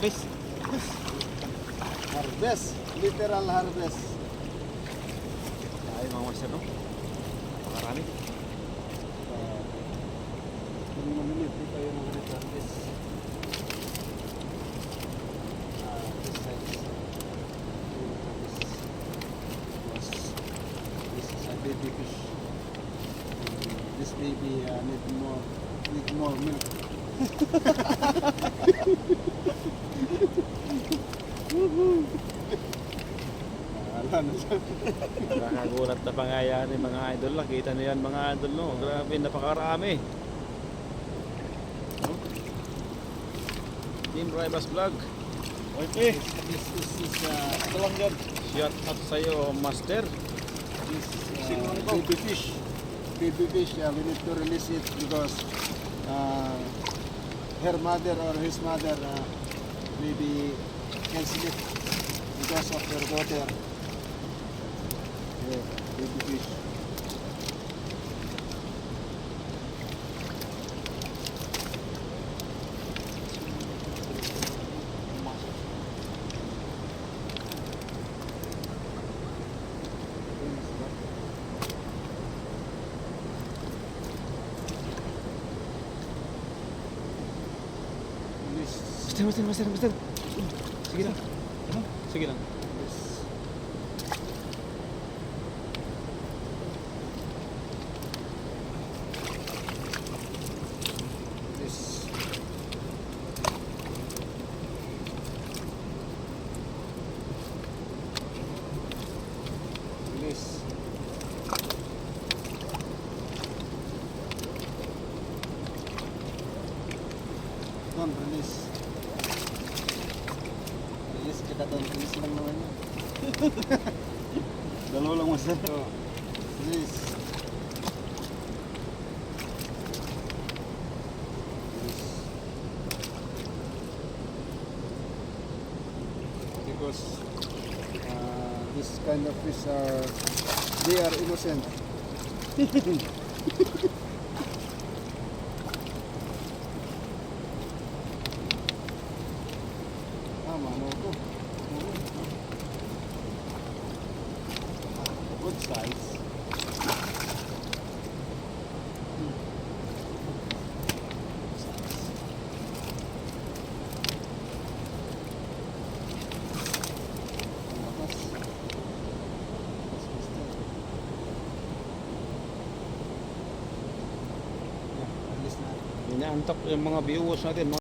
Harvest. Harvest. Literal harvest. Ay, mga master, no? Makarami. Uh, kung mamimit, di tayo mga harvest. Baby fish. This baby uh, need more need more milk. Wala na pangyayari mga idol. Nakita niyo yan mga idol, no? Grabe, napakarami. Team Rivas Vlog. Okay. This, this is uh, Ito lang dyan. Shout out sa'yo, Master. this Sino uh, baby fish. Baby fish, uh, we need to release it because uh, her mother or his mother uh, maybe can sleep because of her daughter. Yeah, fish. Master, Master, Master, Master. Sige lang. Sige lang. Don't release. Release kita doon. Release lang naman yun. Dalawa lang. So, release. Release. Because uh, this kind of fish are, they are innocent. Good size. Inaantok yung mga viewers natin.